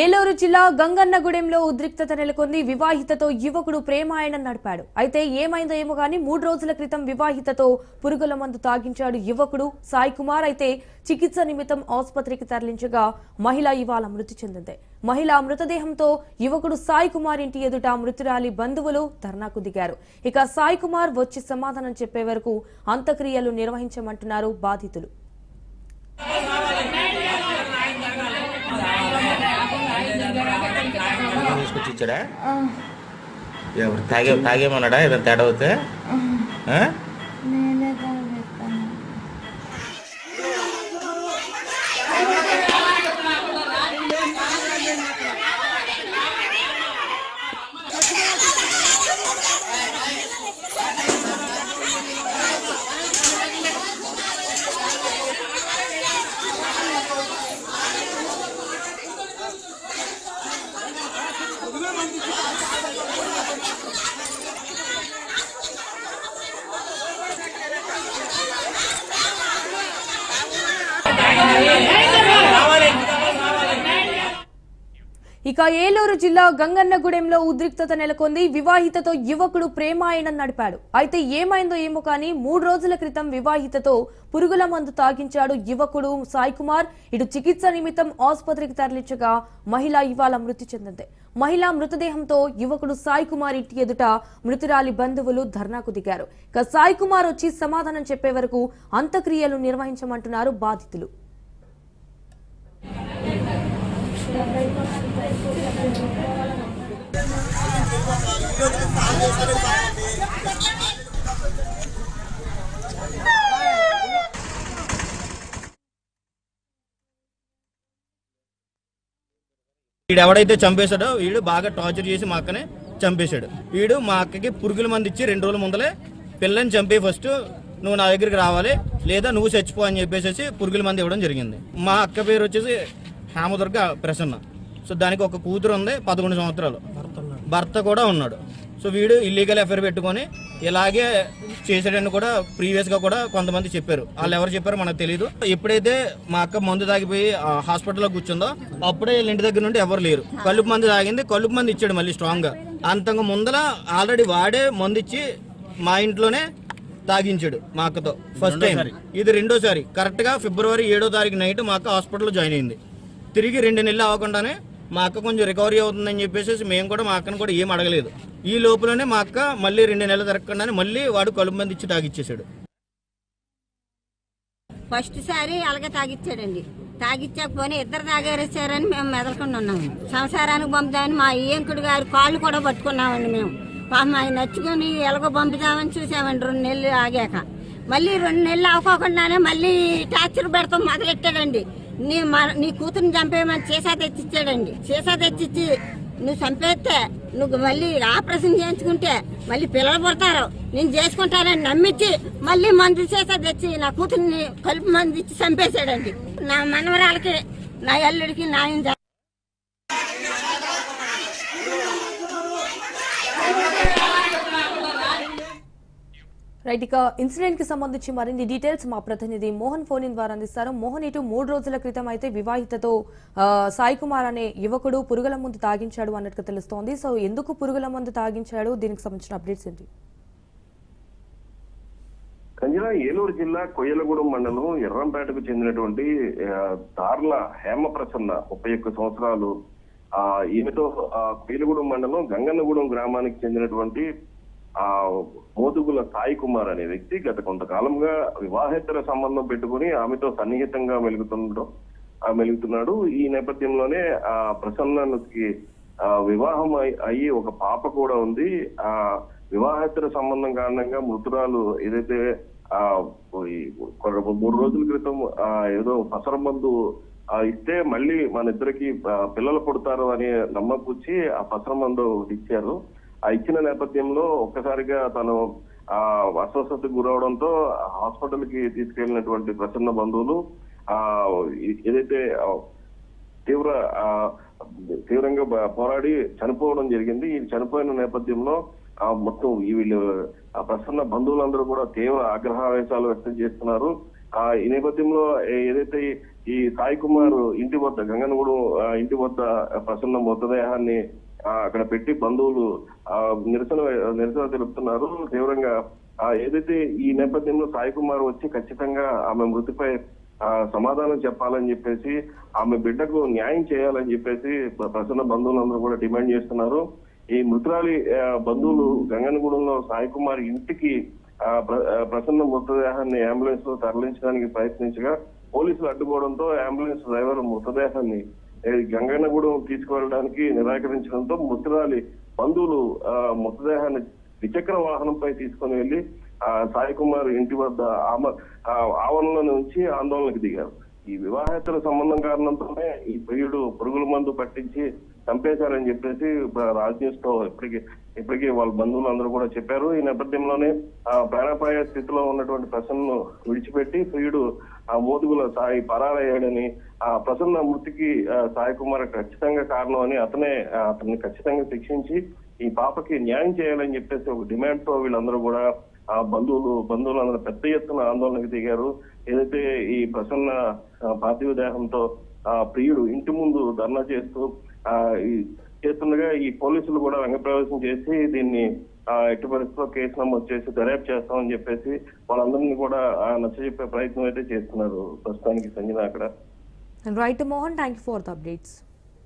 ఏలూరు జిల్లా గంగన్నగూడెంలో ఉద్రిక్తత నెలకొంది. వివాహితతో యువకుడు ప్రేమాయణం నడిపాడు. అయితే ఏమైందో ఏమో కానీ మూడు రోజుల క్రితం వివాహితతో పురుగుల మందు తాగించాడు యువకుడు సాయి కుమార్. అయితే చికిత్స నిమిత్తం ఆసుపత్రికి తరలించగా మహిళ ఇవాళ మృతి చెందింది. మహిళ మృతదేహంతో యువకుడు సాయి కుమార్ ఇంటి ఎదుట మృతురాలి బంధువులు ధర్నాకు దిగారు. ఇక సాయి కుమార్ వచ్చి సమాధానం చెప్పే వరకు అంత్యక్రియలు నిర్వహించమంటున్నారు బాధితులు. ఎవరు తాగే తాగేమన్నాడా? ఏదైనా తేడా అవుతే ఇక ఏలూరు జిల్లా గంగన్నగూడెంలో ఉద్రిక్తత నెలకొంది. వివాహితతో యువకుడు ప్రేమాయణం నడిపాడు. అయితే ఏమైందో ఏమో కానీ మూడు రోజుల క్రితం వివాహితతో పురుగుల మందు తాగించాడు యువకుడు సాయి కుమార్. ఇటు చికిత్స నిమిత్తం ఆసుపత్రికి తరలించగా మహిళ ఇవాళ మృతి చెందింది. మహిళ మృతదేహంతో యువకుడు సాయి కుమార్ ఇంటి ఎదుట మృతురాలి బంధువులు ధర్నాకు దిగారు. ఇక సాయి కుమార్ వచ్చి సమాధానం చెప్పే వరకు అంత్యక్రియలు నిర్వహించమంటున్నారు బాధితులు. వీడు ఎవడైతే చంపేశాడో వీడు బాగా టార్చర్ చేసి మా అక్కనే చంపేశాడు. వీడు మా అక్కకి పురుగుల మంది ఇచ్చి రెండు రోజుల ముందలే పిల్లని చంపి ఫస్ట్ నువ్వు నా దగ్గరికి రావాలి లేదా నువ్వు చచ్చిపో అని చెప్పేసి పురుగుల మంది ఇవ్వడం జరిగింది. మా అక్క పేరు వచ్చేసి హేమదుర్గ ప్రసన్న. సో దానికి ఒక కూతురు ఉంది పదకొండు సంవత్సరాలు. భర్త కూడా ఉన్నాడు. సో వీడు ఇల్లీగల్ ఎఫ్ఐఆర్ పెట్టుకొని ఇలాగే చేసాడని కూడా ప్రీవియస్గా కూడా కొంతమంది చెప్పారు. వాళ్ళు ఎవరు చెప్పారో మనకు తెలియదు ఎప్పుడైతే మా అక్క మందు తాగిపోయి ఆ, హాస్పిటల్లో కూర్చుందో అప్పుడే వీళ్ళ ఇంటి దగ్గర నుండి ఎవరు లేరు. కలుపు మందు తాగింది కలుపు మందు ఇచ్చాడు మళ్ళీ స్ట్రాంగ్గా. అంతకు ముందల ఆల్రెడీ వాడే మందు ఇచ్చి మా ఇంట్లోనే తాగించాడు మా అక్కతో. ఫస్ట్ టైం ఇది రెండోసారి. కరెక్ట్గా ఫిబ్రవరి ఏడో తారీఖు నైట్ మా అక్క హాస్పిటల్లో జాయిన్ అయింది. తిరిగి రెండు నెలలు అవ్వకుండానే మా అక్క కొంచెం రికవరీ అవుతుందని చెప్పేసి మేము కూడా మా అక్కను కూడా ఏం అడగలేదు. ఈ లోపలనే మా అక్క మళ్ళీ రెండు నెలలు తిరగకుండానే మళ్ళీ వాడు కలుపు మంది ఇచ్చి తాగిచ్చేసాడు. ఫస్ట్ సారి అలాగే తాగిచ్చాడండి. తాగిచ్చాకపోతే ఇద్దరు తాగేరేసారని మేము మెదలకుండా ఉన్నాము. సంసారానికి పంపుదామని మా ఈయంకుడు గారి కాళ్ళు కూడా పట్టుకున్నామండి మేము. పాపం ఆయన నచ్చుకొని ఎలాగో పంపుదామని చూసామండి రెండు నెలలు ఆగాక. మళ్ళీ రెండు నెలలు అవ్వకుండానే మళ్ళీ టార్చర్ పెడతాం మొదలెట్టాడండి. నీ నీ కూతురుని చంపేయమని చేసా తెచ్చిచ్చాడండి. చేసా తెచ్చిచ్చి నువ్వు చంపేస్తే నువ్వు మళ్ళీ ఆపరేషన్ చేయించుకుంటే మళ్ళీ పిల్లలు పుడతారు. నేను చేసుకుంటానని నమ్మించి మళ్ళీ మందు చేసా తెచ్చి నా కూతుర్ని కలుపు మందు ఇచ్చి చంపేశాడండి. నా మనవరాలకి నా అల్లుడికి న్యాయం రైట్ ఇక ఇన్సిడెంట్కి సంబంధించి మరిన్ని డీటెయిల్స్ మా ప్రతినిధి మోహన్ ఫోన్ ఇన్ ద్వారా అందిస్తారు. మోహన్ ఇటు మూడు రోజుల క్రితం అయితే వివాహితతో సాయి కుమార్ అనే యువకుడు పురుగుల మందు తాగించాడు అన్నట్టుగా తెలుస్తోంది. సో ఎందుకు పురుగుల మందు తాగించాడు? దీనికి సంబంధించిన అప్డేట్స్ ఏంటి? కంజల ఏలూరు జిల్లా కొయ్యలగూడెం మండలం ఎర్రంపేటకు చెందినటువంటి దార్ల హేమ ప్రసన్న ముప్పై ఒక్క సంవత్సరాలు ఆ ఈమెతో కొయ్యలగూడెం మండలం గంగన్నగూడెం గ్రామానికి చెందినటువంటి ఆ మోదుగుల సాయి కుమార్ అనే వ్యక్తి గత కొంతకాలంగా వివాహేతర సంబంధం పెట్టుకుని ఆమెతో సన్నిహితంగా మెలుగుతుండడం మెలుగుతున్నాడు. ఈ నేపథ్యంలోనే ఆ ప్రసన్నకి ఆ వివాహం అయి- అయ్యి ఒక పాప కూడా ఉంది. ఆ వివాహేతర సంబంధం కారణంగా మృతురాలు ఏదైతే ఆ మూడు రోజుల క్రితం ఆ ఏదో పసర మందు ఇస్తే మళ్ళీ మన ఇద్దరికి పిల్లలు పుడతారు అని నమ్మకూర్చి ఆ పసర మందు ఇచ్చారు. ఆ ఇచ్చిన నేపథ్యంలో ఒక్కసారిగా తను ఆ అస్వస్థతకు గురవడంతో హాస్పిటల్కి తీసుకెళ్ళినటువంటి ప్రసన్న బంధువులు ఆ ఏదైతే తీవ్ర ఆ, తీవ్రంగా పోరాడి చనిపోవడం జరిగింది. ఈ చనిపోయిన నేపథ్యంలో ఆ మొత్తం వీళ్ళు ఆ ప్రసన్న బంధువులందరూ కూడా తీవ్ర ఆగ్రహావేశాలు వ్యక్తం చేస్తున్నారు. ఆ ఈ నేపథ్యంలో ఏదైతే ఈ సాయి కుమార్ ఇంటి వద్ద గంగనగూడెం ఇంటి వద్ద ప్రసన్న మృతదేహాన్ని అక్కడ పెట్టి బంధువులు ఆ, నిరసన నిరసన తెలుపుతున్నారు. తీవ్రంగా ఆ, ఏదైతే ఈ నేపథ్యంలో సాయి కుమార్ వచ్చి ఖచ్చితంగా ఆమె మృతిపై ఆ, సమాధానం చెప్పాలని చెప్పేసి ఆమె బిడ్డకు న్యాయం చేయాలని చెప్పేసి ప్రసన్న బంధువులందరూ కూడా డిమాండ్ చేస్తున్నారు. ఈ మృతురాలి బంధువులు గంగనగూడెంలో సాయి కుమార్ ఇంటికి ప్రసన్న మృతదేహాన్ని అంబులెన్స్లో తరలించడానికి ప్రయత్నించగా పోలీసులు అడ్డుకోవడంతో అంబులెన్స్ డ్రైవర్ మృతదేహాన్ని గంగన్నగూడెం తీసుకువెళ్ళడానికి నిరాకరించడంతో మృతురాలి బంధువులు ఆ, మృతదేహాన్ని ద్విచక్ర వాహనంపై తీసుకొని వెళ్ళి ఆ, సాయి కుమార్ ఇంటి వద్ద ఆమ ఆ, ఆవరణలో నుంచి ఆందోళనకు దిగారు. ఈ వివాహేతర సంబంధం కారణంతోనే ఈ ప్రియుడు పురుగుల మందు పట్టించి చంపేశారని చెప్పేసి బ- రాజ్ న్యూస్ ఇప్పటికి ఇప్పటికీ వాళ్ళ బంధువులు అందరూ కూడా చెప్పారు. ఈ నేపథ్యంలోనే ఆ ప్రాణాపాయ స్థితిలో ఉన్నటువంటి ప్రసన్నను విడిచిపెట్టి ప్రియుడు ఆ మోదుగుల సాయి పరారయ్యాడని ఆ ప్రసన్న మృతికి సాయి కుమార్ ఖచ్చితంగా కారణం అని అతనే అతన్ని ఖచ్చితంగా శిక్షించి ఈ పాపకి న్యాయం చేయాలని చెప్పేసి ఒక డిమాండ్తో వీళ్ళందరూ కూడా ఆ బంధువులు బంధువులందరూ పెద్ద ఎత్తున ఆందోళనకు దిగారు. ఏదైతే ఈ ప్రసన్న పార్థివ దేహంతో ఆ ప్రియుడు ఇంటి ముందు ధర్నా చేస్తూ చేస్తుండగా ఈ పోలీసులు కూడా రంగప్రవేశం చేసి దీన్ని ఆ ఎట్టి పరిస్థితిలో కేసు నమోదు చేసి దర్యాప్తు చేస్తామని చెప్పేసి వాళ్ళందరినీ కూడా నచ్చజెప్పే ప్రయత్నం అయితే చేస్తున్నారు ప్రస్తుతానికి సంజన అక్కడ. Right Mohan thank you for the updates.